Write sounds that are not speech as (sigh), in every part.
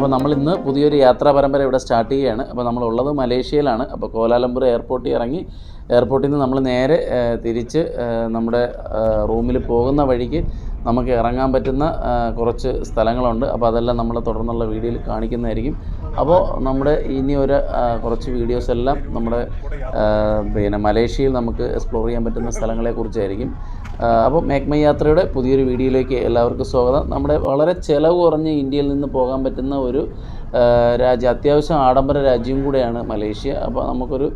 അപ്പോൾ നമ്മൾ ഇന്ന് പുതിയൊരു യാത്രാ പരമ്പര ഇവിടെ സ്റ്റാർട്ട് ചെയ്യുകയാണ്. അപ്പോൾ നമ്മളുള്ളത് മലേഷ്യയിലാണ്. അപ്പോൾ കോലാലംപൂർ എയർപോർട്ടിൽ ഇറങ്ങി എയർപോർട്ടിൽ നിന്ന് നമ്മൾ നേരെ തിരിച്ച് നമ്മുടെ റൂമിൽ പോകുന്ന വഴിക്ക് നമുക്ക് ഇറങ്ങാൻ പറ്റുന്ന കുറച്ച് സ്ഥലങ്ങളുണ്ട്. അപ്പോൾ അതെല്ലാം നമ്മൾ തുടർന്നുള്ള വീഡിയോയിൽ കാണിക്കുന്നതായിരിക്കും. അപ്പോൾ നമ്മുടെ ഇനി ഒരു കുറച്ച് വീഡിയോസ് എല്ലാം നമ്മുടെ പിന്നെ മലേഷ്യയിൽ നമുക്ക് എക്സ്പ്ലോർ ചെയ്യാൻ പറ്റുന്ന സ്ഥലങ്ങളെക്കുറിച്ചായിരിക്കും അപ്പോൾ മേക്മൈ യാത്രയുടെ പുതിയൊരു വീഡിയോയിലേക്ക് എല്ലാവർക്കും സ്വാഗതം. നമ്മുടെ വളരെ ചിലവ് കുറഞ്ഞ് ഇന്ത്യയിൽ നിന്ന് പോകാൻ പറ്റുന്ന ഒരു രാജ്യം അത്യാവശ്യം ആഡംബര രാജ്യം കൂടെയാണ് മലേഷ്യ. അപ്പോൾ നമുക്കൊരു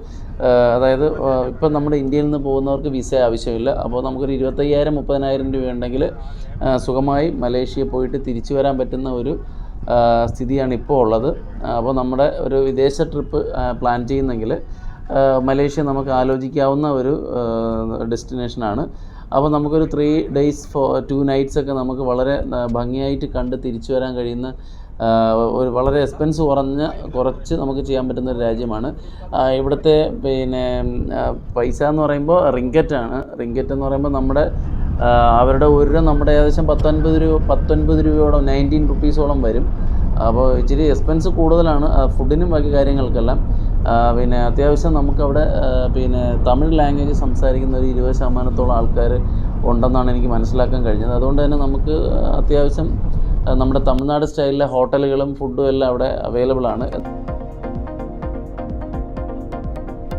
അതായത് ഇപ്പം നമ്മുടെ ഇന്ത്യയിൽ നിന്ന് പോകുന്നവർക്ക് വിസ ആവശ്യമില്ല. അപ്പോൾ നമുക്കൊരു ഇരുപത്തയ്യായിരം മുപ്പതിനായിരം രൂപ ഉണ്ടെങ്കിൽ സുഖമായി മലേഷ്യയിൽ പോയിട്ട് തിരിച്ചു വരാൻ പറ്റുന്ന ഒരു സ്ഥിതിയാണ് ഇപ്പോൾ ഉള്ളത്. അപ്പോൾ നമ്മുടെ ഒരു വിദേശ ട്രിപ്പ് പ്ലാൻ ചെയ്യുന്നെങ്കിൽ മലേഷ്യ നമുക്ക് ആലോചിക്കാവുന്ന ഒരു ഡെസ്റ്റിനേഷനാണ്. അപ്പോൾ നമുക്കൊരു three days for two nights ഒക്കെ നമുക്ക് വളരെ ഭംഗിയായിട്ട് കണ്ട് തിരിച്ചു വരാൻ കഴിയുന്ന ഒരു വളരെ എക്സ്പെൻസ് കുറഞ്ഞ കുറച്ച് നമുക്ക് ചെയ്യാൻ പറ്റുന്ന ഒരു രാജ്യമാണ്. ഇവിടുത്തെ പിന്നെ പൈസ എന്ന് പറയുമ്പോൾ റിങ്കറ്റാണ് റിങ്കറ്റ് എന്ന് പറയുമ്പോൾ നമ്മുടെ അവരുടെ ഒരു രൂപ നമ്മുടെ ഏകദേശം പത്തൊൻപത് രൂപ പത്തൊൻപത് രൂപയോളം നയന്റീൻ റുപ്പീസോളം വരും. അപ്പോൾ ഇച്ചിരി എക്സ്പെൻസ് കൂടുതലാണ് ഫുഡിനും ബാക്കി കാര്യങ്ങൾക്കെല്ലാം. പിന്നെ അത്യാവശ്യം നമുക്കവിടെ പിന്നെ തമിഴ് ലാംഗ്വേജ് സംസാരിക്കുന്ന ഒരു ഇരുപത് ശതമാനത്തോളം ആൾക്കാർ ഉണ്ടെന്നാണ് എനിക്ക് മനസ്സിലാക്കാൻ കഴിഞ്ഞത്. അതുകൊണ്ട് തന്നെ നമുക്ക് അത്യാവശ്യം നമ്മുടെ തമിഴ്നാട് സ്റ്റൈലിലെ ഹോട്ടലുകളും ഫുഡും എല്ലാം അവിടെ അവൈലബിൾ ആണ്.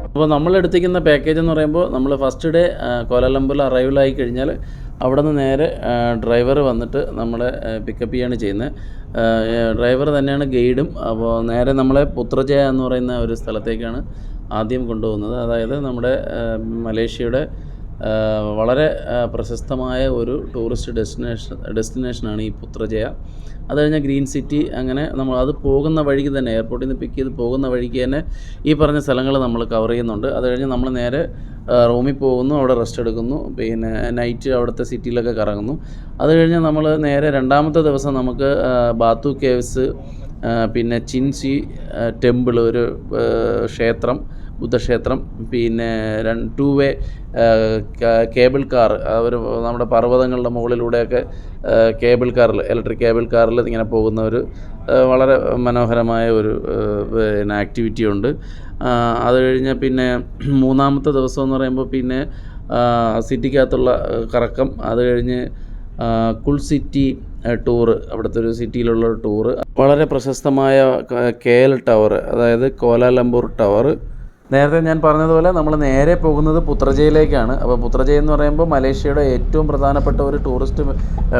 അപ്പോൾ നമ്മൾ എടുത്തിരിക്കുന്ന പാക്കേജ് എന്ന് പറയുമ്പോൾ നമ്മൾ ഫസ്റ്റ് ഡേ കോലാലംപൂരിൽ ആയി കഴിഞ്ഞാൽ അവിടെ നിന്ന് നേരെ ഡ്രൈവർ വന്നിട്ട് നമ്മളെ പിക്കപ്പ് ചെയ്യാണ് ചെയ്യുന്നത്. ഡ്രൈവർ തന്നെയാണ് ഗൈഡും അപ്പോൾ നേരെ നമ്മളെ പുത്രജയ എന്ന് പറയുന്ന ഒരു സ്ഥലത്തേക്കാണ് ആദ്യം കൊണ്ടുപോകുന്നത്. അതായത് നമ്മുടെ മലേഷ്യയുടെ വളരെ പ്രശസ്തമായ ഒരു ടൂറിസ്റ്റ് ഡെസ്റ്റിനേഷൻ ഡെസ്റ്റിനേഷനാണ് ഈ പുത്രജയ. അത് കഴിഞ്ഞാൽ ഗ്രീൻ സിറ്റി അങ്ങനെ നമ്മൾ അത് പോകുന്ന വഴിക്ക് തന്നെ എയർപോർട്ടിൽ നിന്ന് പിക്ക് ചെയ്ത് പോകുന്ന വഴിക്ക് തന്നെ ഈ പറഞ്ഞ സ്ഥലങ്ങൾ നമ്മൾ കവർ ചെയ്യുന്നുണ്ട്. അത് കഴിഞ്ഞ് നമ്മൾ നേരെ റൂമിൽ പോകുന്നു അവിടെ റെസ്റ്റ് എടുക്കുന്നു. പിന്നെ നൈറ്റ് അവിടുത്തെ സിറ്റിയിലൊക്കെ കറങ്ങുന്നു. അത് കഴിഞ്ഞ് നമ്മൾ നേരെ രണ്ടാമത്തെ ദിവസം നമുക്ക് ബാത്തു കേവ്സ് പിന്നെ ചിൻസി ടെമ്പിൾ ഒരു ക്ഷേത്രം ബുദ്ധക്ഷേത്രം പിന്നെ ടു വേ കേബിൾ കാർ ഒരു നമ്മുടെ പർവതങ്ങളുടെ മുകളിലൂടെയൊക്കെ കേബിൾ കാറിൽ ഇലക്ട്രിക് കേബിൾ കാറിൽ ഇങ്ങനെ പോകുന്ന ഒരു വളരെ മനോഹരമായ ഒരു പിന്നെ ആക്ടിവിറ്റി ഉണ്ട്. അത് കഴിഞ്ഞ് പിന്നെ (clears throat) മൂന്നാമത്തെ ദിവസം എന്ന് പറയുമ്പോൾ പിന്നെ സിറ്റിക്കകത്തുള്ള കറക്കം അത് കഴിഞ്ഞ് കുൾ സിറ്റി ടൂറ് അവിടുത്തെ ഒരു സിറ്റിയിലുള്ള ടൂറ് വളരെ പ്രശസ്തമായ കെ എൽ ടവർ അതായത് കോലാലംപൂർ ടവർ നേരത്തെ ഞാൻ പറഞ്ഞതുപോലെ നമ്മൾ നേരെ പോകുന്നത് പുത്രജയിലേക്കാണ്. അപ്പോൾ പുത്രജയ എന്ന് പറയുമ്പോൾ മലേഷ്യയുടെ ഏറ്റവും പ്രധാനപ്പെട്ട ഒരു ടൂറിസ്റ്റ്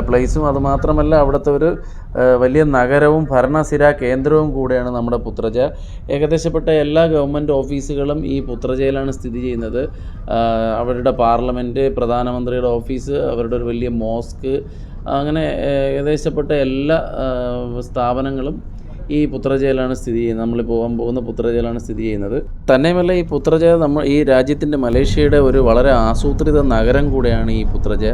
പ്ലേസും അതുമാത്രമല്ല അവിടുത്തെ ഒരു വലിയ നഗരവും ഭരണസിര കേന്ദ്രവും കൂടെയാണ് നമ്മുടെ പുത്രജ ഏകദേശപ്പെട്ട എല്ലാ ഗവൺമെന്റ് ഓഫീസുകളും ഈ പുത്രജയിലാണ് സ്ഥിതി ചെയ്യുന്നത്. അവരുടെ പാർലമെന്റ് പ്രധാനമന്ത്രിയുടെ ഓഫീസ് അവരുടെ ഒരു വലിയ മോസ്ക് അങ്ങനെ ഏകദേശപ്പെട്ട എല്ലാ സ്ഥാപനങ്ങളും ഈ പുത്രജയിലാണ് സ്ഥിതി ചെയ്യുന്നത്. നമ്മൾ പോകാൻ പോകുന്ന പുത്രജയിലാണ് സ്ഥിതി ചെയ്യുന്നത്. തന്നെയുമല്ല ഈ പുത്രജയ നമ്മൾ ഈ രാജ്യത്തിന്റെ മലേഷ്യയുടെ ഒരു വളരെ ആസൂത്രിത നഗരം കൂടെയാണ് ഈ പുത്രജയ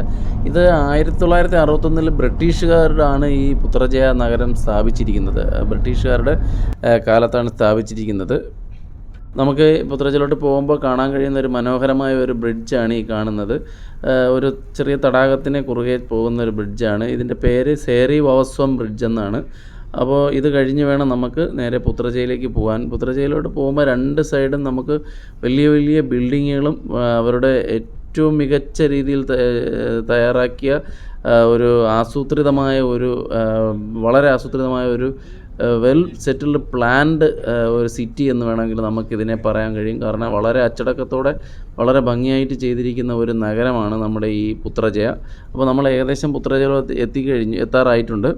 ഇത് ആയിരത്തി തൊള്ളായിരത്തി അറുപത്തൊന്നിൽ ബ്രിട്ടീഷുകാരാണ് ഈ പുത്രജയ നഗരം സ്ഥാപിച്ചിരിക്കുന്നത്. ബ്രിട്ടീഷുകാരുടെ കാലത്താണ് സ്ഥാപിച്ചിരിക്കുന്നത്. നമുക്ക് പുത്രജയിലോട്ട് പോകുമ്പോൾ കാണാൻ കഴിയുന്ന ഒരു മനോഹരമായ ഒരു ബ്രിഡ്ജാണ് ഈ കാണുന്നത്. ഒരു ചെറിയ തടാകത്തിനെ കുറുകെ പോകുന്ന ഒരു ബ്രിഡ്ജാണ്. ഇതിന്റെ പേര് സേറി വവസ്വം ബ്രിഡ്ജ് എന്നാണ് അപ്പോൾ ഇത് കഴിഞ്ഞ് വേണം നമുക്ക് നേരെ പുത്രജയിലേക്ക് പോകാൻ. പുത്രജയിലോട്ട് പോകുമ്പോൾ രണ്ട് സൈഡും നമുക്ക് വലിയ വലിയ ബിൽഡിങ്ങുകളും അവരുടെ ഏറ്റവും മികച്ച രീതിയിൽ തയ്യാറാക്കിയ ഒരു ആസൂത്രിതമായ ഒരു വളരെ ആസൂത്രിതമായ ഒരു വെൽ സെറ്റിൽഡ് പ്ലാൻഡ് ഒരു സിറ്റി എന്ന് വേണമെങ്കിൽ നമുക്കിതിനെ പറയാൻ കഴിയും. കാരണം വളരെ അച്ചടക്കത്തോടെ വളരെ ഭംഗിയായിട്ട് ചെയ്തിരിക്കുന്ന ഒരു നഗരമാണ് നമ്മുടെ ഈ പുത്രജയ. അപ്പോൾ നമ്മൾ ഏകദേശം പുത്രജയ എത്തിക്കഴിഞ്ഞു എത്താറായിട്ടുണ്ട്.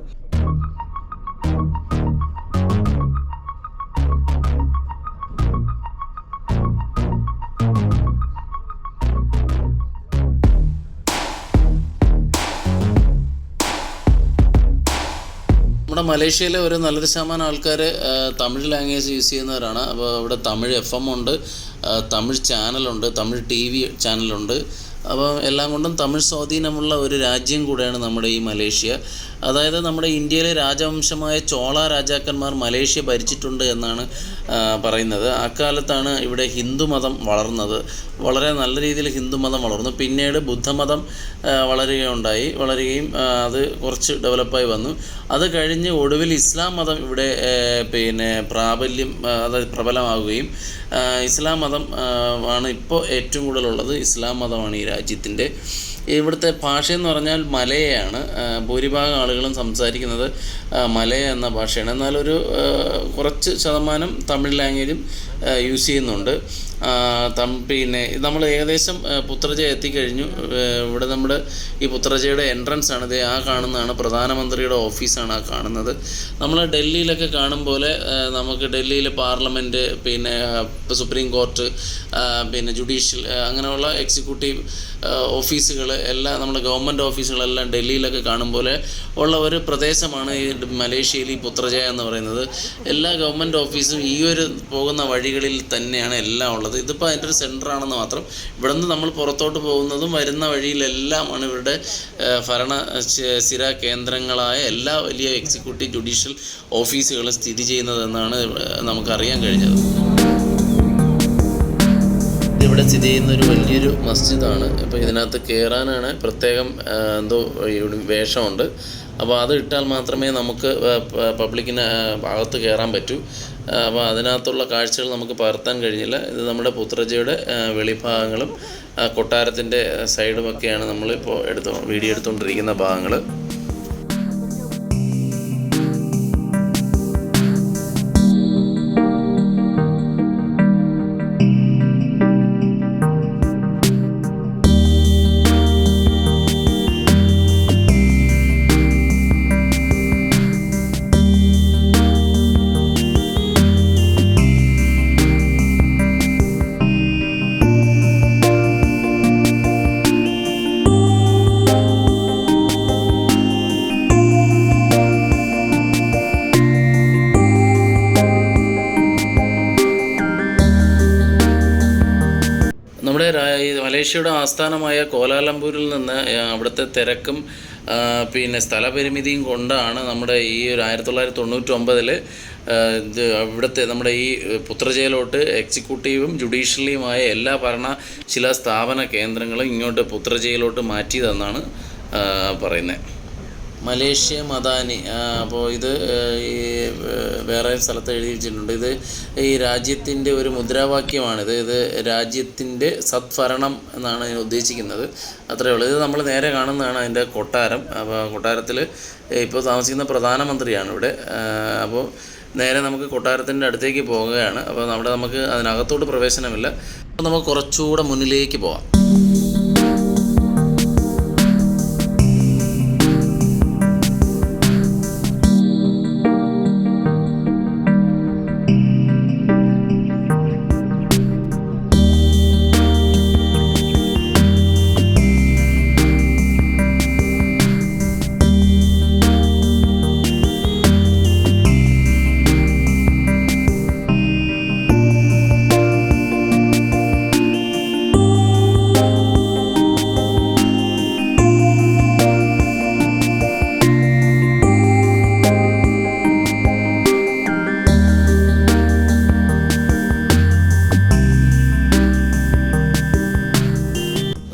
മലേഷ്യയിലെ ഒരു നല്ലൊരു ശതമാനം ആൾക്കാർ തമിഴ് ലാംഗ്വേജ് യൂസ് ചെയ്യുന്നവരാണ്. അപ്പോൾ അവിടെ തമിഴ് എഫ് എം ഉണ്ട് തമിഴ് ചാനലുണ്ട് തമിഴ് ടി വി ചാനലുണ്ട്. അപ്പോൾ എല്ലാം കൊണ്ടും തമിഴ് സ്വാധീനമുള്ള ഒരു രാജ്യം കൂടെയാണ് നമ്മുടെ ഈ മലേഷ്യ. അതായത് നമ്മുടെ ഇന്ത്യയിലെ രാജവംശമായ ചോള രാജാക്കന്മാർ മലേഷ്യ ഭരിച്ചിട്ടുണ്ട് എന്നാണ് പറയുന്നത്. അക്കാലത്താണ് ഇവിടെ ഹിന്ദു മതം വളർന്നത്. വളരെ നല്ല രീതിയിൽ ഹിന്ദുമതം വളർന്നു. പിന്നീട് ബുദ്ധമതം വളരുകയുണ്ടായി. വളരുകയും അത് കുറച്ച് ഡെവലപ്പായി വന്നു. അത് കഴിഞ്ഞ് ഒടുവിൽ ഇസ്ലാം മതം ഇവിടെ പിന്നെ പ്രാബല്യം അതായത് പ്രബലമാവുകയും ഇസ്ലാം മതം ആണ് ഇപ്പോൾ ഏറ്റവും കൂടുതലുള്ളത് ഇസ്ലാം മതമാണ് ഈ രാജ്യത്തിന്റെ. ഇവിടുത്തെ ഭാഷ എന്ന് പറഞ്ഞാൽ മലയാണ്. ഭൂരിഭാഗം ആളുകളും സംസാരിക്കുന്നത് മലയ എന്ന ഭാഷയാണ്. എന്നാലൊരു കുറച്ച് ശതമാനം തമിഴ് ലാംഗ്വേജും യൂസ് ചെയ്യുന്നുണ്ട്. പിന്നെ നമ്മൾ ഏകദേശം പുത്രജ എത്തിക്കഴിഞ്ഞു. ഇവിടെ നമ്മുടെ ഈ പുത്രജയുടെ എൻട്രൻസ് ആണ്. ഇത് ആ കാണുന്നതാണ്. പ്രധാനമന്ത്രിയുടെ ഓഫീസാണ് ആ കാണുന്നത്. നമ്മൾ ഡൽഹിയിലൊക്കെ കാണും പോലെ നമുക്ക് ഡൽഹിയിൽ പാർലമെന്റ് പിന്നെ സുപ്രീം കോർട്ട് പിന്നെ ജുഡീഷ്യൽ അങ്ങനെയുള്ള എക്സിക്യൂട്ടീവ് ഓഫീസുകൾ എല്ലാം നമ്മുടെ ഗവൺമെന്റ് ഓഫീസുകളെല്ലാം ഡൽഹിയിലൊക്കെ കാണും പോലെ ഉള്ള ഒരു പ്രദേശമാണ് ഈ മലേഷ്യയിൽ ഈ പുത്രജയ എന്ന് പറയുന്നത്. എല്ലാ ഗവൺമെന്റ് ഓഫീസും ഈ ഒരു പോകുന്ന വഴികളിൽ തന്നെയാണ് എല്ലാം ഉള്ളത്. ഇതിപ്പോൾ അതിന്റെ ഒരു സെന്ററാണെന്ന് മാത്രം ഇവിടെ നിന്ന് നമ്മൾ പുറത്തോട്ട് പോകുന്നതും വരുന്ന വഴിയിലെല്ലാമാണ് ഇവരുടെ ഭരണ സ്ഥിര കേന്ദ്രങ്ങളായ എല്ലാ വലിയ എക്സിക്യൂട്ടീവ് ജുഡീഷ്യൽ ഓഫീസുകളും സ്ഥിതി ചെയ്യുന്നതെന്നാണ് നമുക്കറിയാൻ കഴിഞ്ഞത്. ഇവിടെ സ്ഥിതി ചെയ്യുന്ന ഒരു വലിയൊരു മസ്ജിദാണ്. അപ്പോൾ ഇതിനകത്ത് കയറാനാണ് പ്രത്യേകം എന്തോ വേഷമുണ്ട്. അപ്പോൾ അത് ഇട്ടാൽ മാത്രമേ നമുക്ക് പബ്ലിക്കിന് ഭാഗത്ത് കയറാൻ പറ്റൂ. അപ്പോൾ അതിനകത്തുള്ള കാഴ്ചകൾ നമുക്ക് പകർത്താൻ കഴിഞ്ഞില്ല. ഇത് നമ്മുടെ പുത്രജയുടെ വെളിഭാഗങ്ങളും കൊട്ടാരത്തിന്റെ സൈഡുമൊക്കെയാണ് നമ്മളിപ്പോൾ എടുത്തു വീഡിയോ എടുത്തുകൊണ്ടിരിക്കുന്ന ഭാഗങ്ങൾ. മലേഷ്യയുടെ ആസ്ഥാനമായ കോലാലംപൂരിൽ നിന്ന് അവിടുത്തെ തിരക്കും പിന്നെ സ്ഥലപരിമിതിയും കൊണ്ടാണ് നമ്മുടെ ഈ ഒരു ആയിരത്തി തൊള്ളായിരത്തി തൊണ്ണൂറ്റൊമ്പതിൽ ഇത് ഇവിടുത്തെ നമ്മുടെ ഈ പുത്രജയിലോട്ട് എക്സിക്യൂട്ടീവും ജുഡീഷ്യലിയുമായ എല്ലാ ഭരണ ചില സ്ഥാപന കേന്ദ്രങ്ങളും ഇങ്ങോട്ട് പുത്രജയിലോട്ട് മാറ്റിയതെന്നാണ് പറയുന്നത് മലേഷ്യ മദാനി അപ്പോൾ ഇത് ഈ വേറെ സ്ഥലത്ത് എഴുതി വെച്ചിട്ടുണ്ട് ഇത് ഈ രാജ്യത്തിന്റെ ഒരു മുദ്രാവാക്യമാണിത്. ഇത് രാജ്യത്തിന്റെ സദ്ഭരണം എന്നാണ് ഞാൻ ഉദ്ദേശിക്കുന്നത്. അത്രയേ ഉള്ളൂ. ഇത് നമ്മൾ നേരെ കാണുന്നതാണ് അതിന്റെ കൊട്ടാരം. അപ്പോൾ കൊട്ടാരത്തിൽ ഇപ്പോൾ താമസിക്കുന്ന പ്രധാനമന്ത്രിയാണ് ഇവിടെ. അപ്പോൾ നേരെ നമുക്ക് കൊട്ടാരത്തിന്റെ അടുത്തേക്ക് പോവുകയാണ്. അപ്പോൾ നമ്മുടെ നമുക്ക് അതിനകത്തോട്ട് പ്രവേശനമില്ല. അപ്പോൾ നമുക്ക് കുറച്ചുകൂടെ മുന്നിലേക്ക് പോവാം.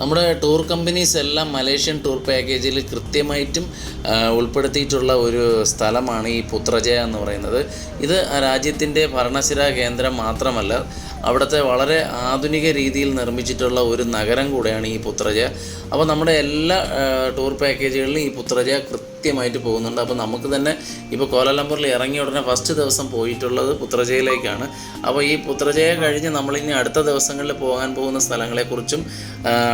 നമ്മുടെ ടൂർ കമ്പനീസ് എല്ലാം മലേഷ്യൻ ടൂർ പാക്കേജിൽ കൃത്യമായിട്ടും ഉൾപ്പെടുത്തിയിട്ടുള്ള ഒരു സ്ഥലമാണ് ഈ പുത്രജയ എന്ന് പറയുന്നത്. ഇത് രാജ്യത്തിന്റെ ഭരണശിരാ കേന്ദ്രം മാത്രമല്ല അവിടുത്തെ വളരെ ആധുനിക രീതിയിൽ നിർമ്മിച്ചിട്ടുള്ള ഒരു നഗരം കൂടെയാണ് ഈ പുത്രജ. അപ്പോൾ നമ്മുടെ എല്ലാ ടൂർ പാക്കേജുകളിലും ഈ പുത്രജ കൃത്യമായിട്ട് പോകുന്നുണ്ട്. അപ്പോൾ നമുക്ക് തന്നെ ഇപ്പോൾ കോലാലംപൂരിൽ ഇറങ്ങിയ ഉടനെ ഫസ്റ്റ് ദിവസം പോയിട്ടുള്ളത് പുത്രജയിലേക്കാണ്. അപ്പോൾ ഈ പുത്രജയെ കഴിഞ്ഞ് നമ്മളിനി അടുത്ത ദിവസങ്ങളിൽ പോകാൻ പോകുന്ന സ്ഥലങ്ങളെക്കുറിച്ചും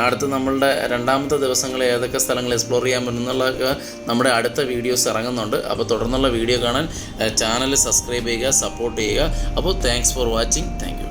അടുത്ത് നമ്മളുടെ രണ്ടാമത്തെ ദിവസങ്ങളിൽ ഏതൊക്കെ സ്ഥലങ്ങൾ എക്സ്പ്ലോർ ചെയ്യാൻ പറ്റുന്നുള്ളതൊക്കെ നമ്മുടെ അടുത്ത വീഡിയോസ് ഇറങ്ങുന്നുണ്ട്. അപ്പോൾ തുടർന്നുള്ള വീഡിയോ കാണാൻ ചാനൽ സബ്സ്ക്രൈബ് ചെയ്യുക സപ്പോർട്ട് ചെയ്യുക. അപ്പോൾ താങ്ക്സ് ഫോർ വാച്ചിങ് താങ്ക്